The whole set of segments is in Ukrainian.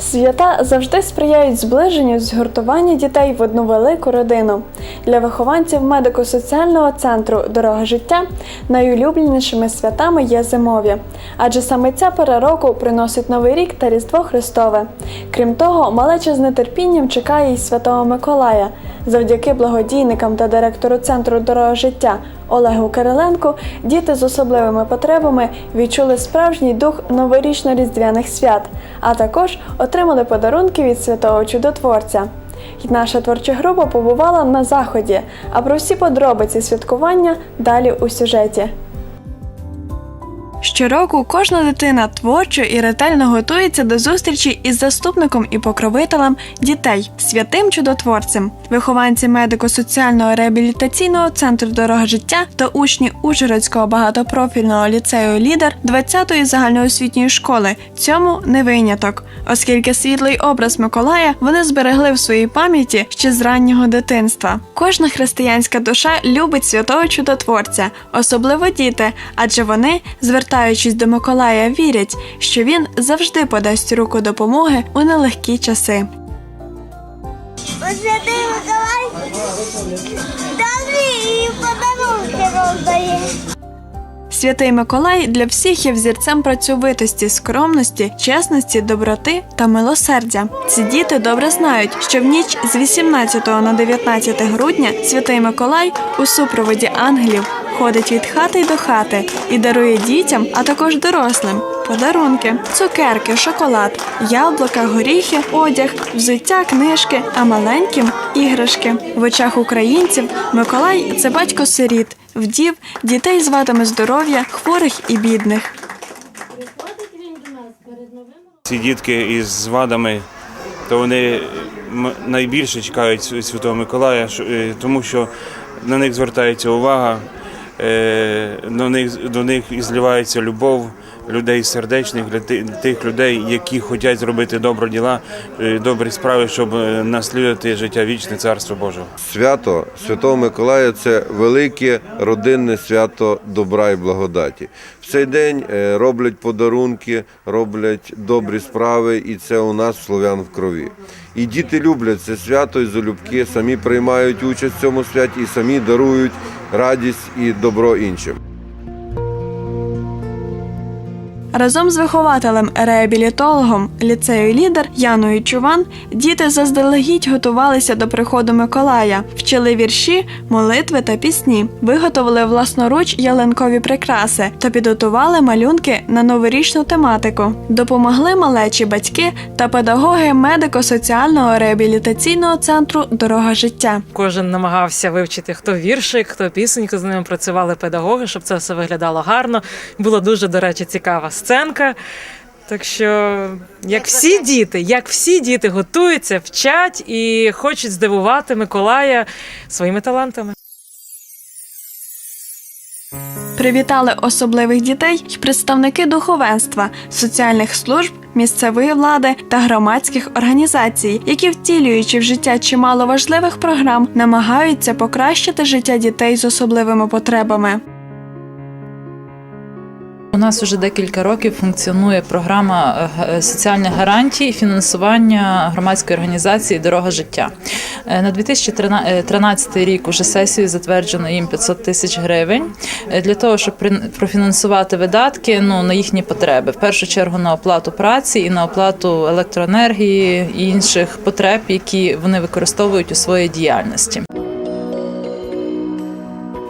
Свята завжди сприяють зближенню згуртуванню дітей в одну велику родину. Для вихованців медико-соціального центру Дорога життя найулюбленішими святами є зимові, адже саме ця пора року приносить Новий рік та Різдво Христове. Крім того, малеча з нетерпінням чекає й Святого Миколая. Завдяки благодійникам та директору центру Дорога життя Олегу Кириленку діти з особливими потребами відчули справжній дух новорічно-різдвяних свят, а також отримали подарунки від святого чудотворця. Наша творча група побувала на заході. А про всі подробиці святкування далі у сюжеті. Щороку кожна дитина творчо і ретельно готується до зустрічі із заступником і покровителем дітей, святим чудотворцем. Вихованці медико-соціального реабілітаційного центру Дорога життя та учні Ужгородського багатопрофільного ліцею Лідер 20-ї загальноосвітньої школи цьому не виняток, оскільки світлий образ Миколая вони зберегли в своїй пам'яті ще з раннього дитинства. Кожна християнська душа любить святого чудотворця, особливо діти, адже вони, звертаючись до Миколая, вірять, що він завжди подасть руку допомоги у нелегкі часи. Святий Миколай добрий і подарунки роздає. Святий Миколай для всіх є взірцем працьовитості, скромності, чесності, доброти та милосердя. Ці діти добре знають, що в ніч з 18 на 19 грудня святий Миколай у супроводі ангелів ходить від хати до хати і дарує дітям, а також дорослим. Подарунки, цукерки, шоколад, яблука, горіхи, одяг, взуття, книжки, а маленьким іграшки. В очах українців Миколай це батько сиріт, вдів, дітей зватиме здоров'я, хворих і бідних. Ці дітки із вадами, то вони найбільше чекають Святого Миколая, е, тому що на них звертається увага, до них, до них і зливається любов людей сердечних, для тих людей, які хочуть зробити добрі діла, е, добрі справи, щоб е, наслідувати життя вічне Царство Боже. Свято Святого Миколая це велике родинне свято добра і благодаті. В цей день е, роблять подарунки, роблять добрі справи, і це у нас слов'ян в крові. І діти люблять це свято і залюбки, самі приймають участь в цьому святі і самі дарують радість і добро іншим. Разом з вихователем реабілітологом ліцею лідер Яною Чуван діти заздалегідь готувалися до приходу Миколая, вчили вірші, молитви та пісні, виготовили власноруч ялинкові прикраси та підготували малюнки на новорічну тематику. Допомогли малечі батьки та педагоги медико-соціального реабілітаційного центру Дорога життя. Кожен намагався вивчити хто віршик, хто пісеньку. З ними працювали педагоги, щоб це все виглядало гарно. Була дуже, до речі, цікава сценка. Так що, як всі діти, як всі діти готуються, вчать і хочуть здивувати Миколая своїми талантами. Привітали особливих дітей й представники духовенства, соціальних служб, місцевої влади та громадських організацій, які, втілюючи в життя чимало важливих програм, намагаються покращити життя дітей з особливими потребами. У нас вже декілька років функціонує програма е, соціальних гарантій фінансування громадської організації Дорога життя. Е, На 2013 рік уже сесією затверджено їм 500 тисяч гривень е, для того, щоб профінансувати видатки ну, на їхні потреби. В першу чергу на оплату праці і на оплату електроенергії і інших потреб, які вони використовують у своїй діяльності.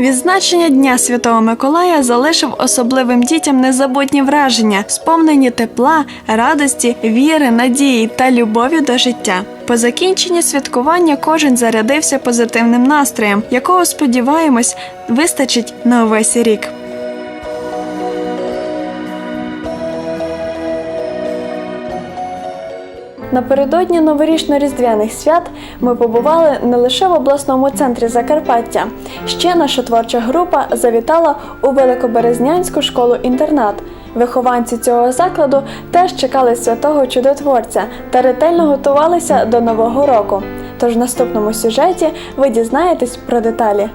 Відзначення Дня Святого Миколая залишив особливим дітям незабутні враження, сповнені тепла, радості, віри, надії та любові до життя. По закінченні святкування кожен зарядився позитивним настроєм, якого сподіваємось вистачить на увесь рік. Напередодні новорічно-різдвяних свят ми побували не лише в обласному центрі Закарпаття. Ще наша творча група завітала у Великоберезнянську школу-інтернат. Вихованці цього закладу теж чекали святого чудотворця та ретельно готувалися до нового року. Тож в наступному сюжеті ви дізнаєтесь про деталі.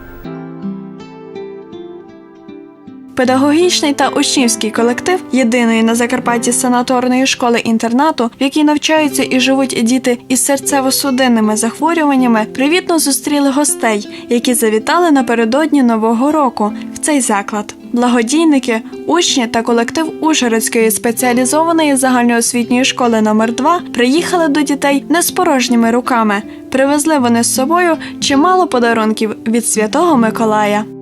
Педагогічний та учнівський колектив єдиної на Закарпатті санаторної школи інтернату, в якій навчаються і живуть діти із серцево-судинними захворюваннями, привітно зустріли гостей, які завітали напередодні нового року в цей заклад. Благодійники, учні та колектив Ужгородської спеціалізованої загальноосвітньої школи номер 2 приїхали до дітей не з порожніми руками. Привезли вони з собою чимало подарунків від святого Миколая.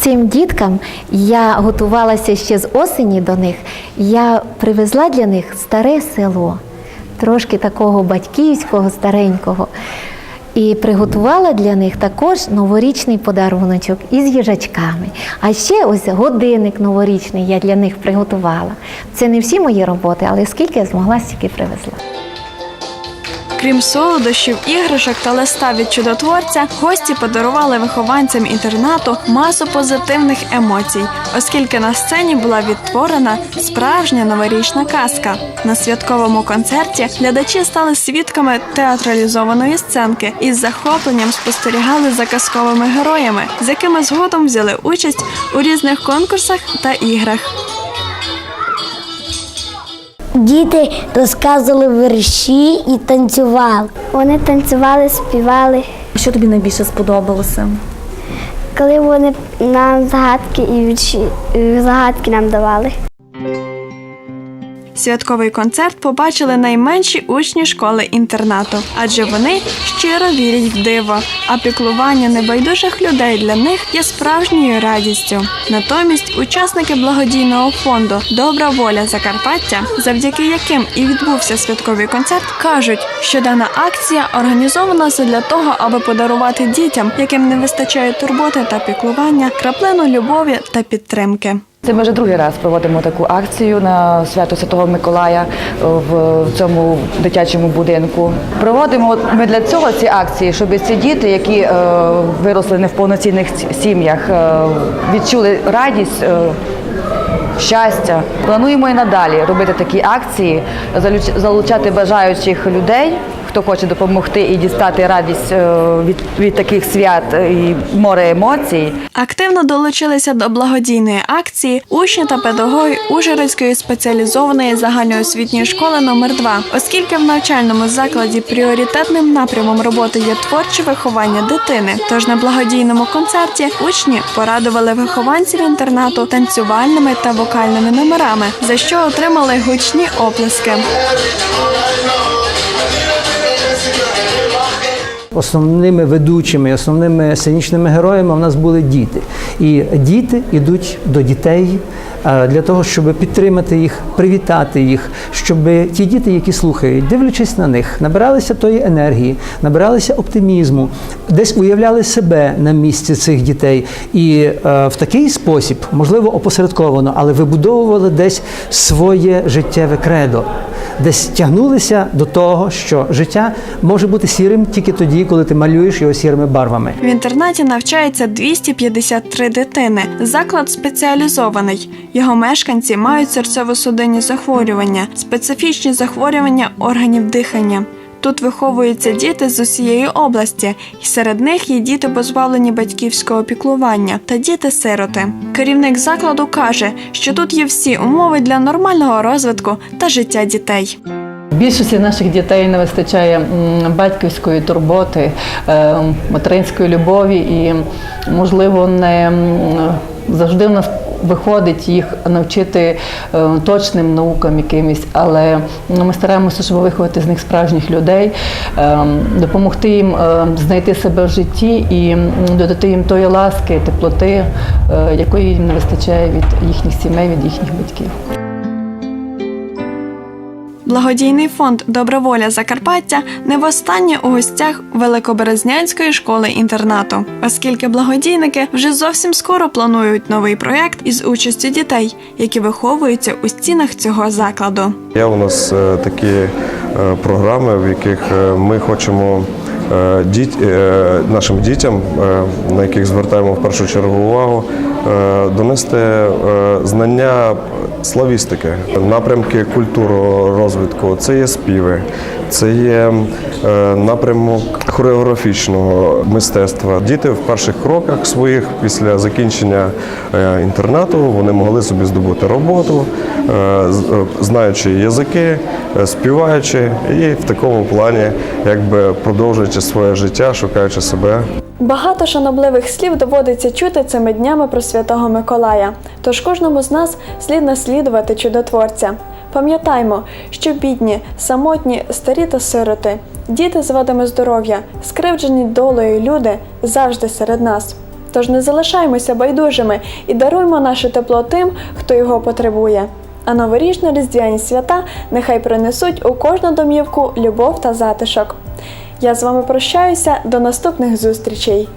Цим діткам я готувалася ще з осені до них. Я привезла для них старе село, трошки такого батьківського, старенького. І приготувала для них також новорічний подаруночок із їжачками. А ще ось годинник новорічний я для них приготувала. Це не всі мої роботи, але скільки я змогла, стільки привезла. Крім солодощів, іграшок та листа від чудотворця, гості подарували вихованцям інтернату масу позитивних емоцій, оскільки на сцені була відтворена справжня новорічна казка. На святковому концерті глядачі стали свідками театралізованої сценки і з захопленням спостерігали за казковими героями, з якими згодом взяли участь у різних конкурсах та іграх. Діти розказували вірші і танцювали. Вони танцювали, співали. Що тобі найбільше сподобалося? Коли вони нам загадки і вірші, загадки нам давали. Святковий концерт побачили найменші учні школи інтернату, адже вони щиро вірять в диво, а піклування небайдужих людей для них є справжньою радістю. Натомість учасники благодійного фонду Добра воля Закарпаття, завдяки яким і відбувся святковий концерт, кажуть, що дана акція організована для того, аби подарувати дітям, яким не вистачає турботи та піклування, краплину любові та підтримки. Це ми вже другий раз проводимо таку акцію на свято Святого Миколая в цьому дитячому будинку. Проводимо ми для цього ці акції, щоб ці діти, які е, виросли не в повноцінних сім'ях, е, відчули радість. е, Щастя, плануємо і надалі робити такі акції, залучати бажаючих людей, хто хоче допомогти і дістати радість е, від, від таких свят і море емоцій. Активно долучилися до благодійної акції учні та педагоги Ужгородської спеціалізованої загальноосвітньої школи номер 2 оскільки в навчальному закладі пріоритетним напрямом роботи є творче виховання дитини. Тож на благодійному концерті учні порадували вихованців інтернату танцювальними та вокальними номерами, за що отримали гучні оплески. Основними ведучими, основними сценічними героями у нас були діти. І діти йдуть до дітей для того, щоб підтримати їх, привітати їх, щоб ті діти, які слухають, дивлячись на них, набиралися тої енергії, набиралися оптимізму, десь уявляли себе на місці цих дітей. І е, в такий спосіб, можливо, опосередковано, але вибудовували десь своє життєве кредо десь тягнулися до того, що життя може бути сірим тільки тоді, коли ти малюєш його сірими барвами. В інтернаті навчається 253 дитини. Заклад спеціалізований. Його мешканці мають серцево-судинні захворювання, специфічні захворювання органів дихання. Тут виховуються діти з усієї області, і серед них є діти, позбавлені батьківського піклування та діти-сироти. Керівник закладу каже, що тут є всі умови для нормального розвитку та життя дітей. Більшості наших дітей не вистачає батьківської турботи, е, материнської любові і, можливо, не завжди в нас виходить їх навчити е, точним наукам якимось, але ну, ми стараємося, щоб виховати з них справжніх людей, е, допомогти їм е, знайти себе в житті і додати їм тої ласки, теплоти, якої їм не вистачає від їхніх сімей, від їхніх батьків. Благодійний фонд Доброволя Закарпаття не востаннє у гостях Великоберезнянської школи інтернату, оскільки благодійники вже зовсім скоро планують новий проєкт із участю дітей, які виховуються у стінах цього закладу. Є у нас е, такі е, програми, в яких е, ми хочемо діт, нашим дітям, на яких звертаємо в першу чергу увагу, донести знання славістики, напрямки культуророзвитку, це є співи, це є е, напрямок хореографічного мистецтва. Діти в перших кроках своїх після закінчення е, інтернату вони могли собі здобути роботу, е, знаючи язики, співаючи, і в такому плані, якби продовжуючи своє життя, шукаючи себе. Багато шанобливих слів доводиться чути цими днями про святого Миколая. Тож кожному з нас слід наслідувати чудотворця. Пам'ятаймо, що бідні, самотні, старі та сироти, діти з вадами здоров'я, скривджені долею люди завжди серед нас. Тож не залишаймося байдужими і даруймо наше тепло тим, хто його потребує. А новорічно різдвяні свята нехай принесуть у кожну домівку любов та затишок. Я з вами прощаюся до наступних зустрічей.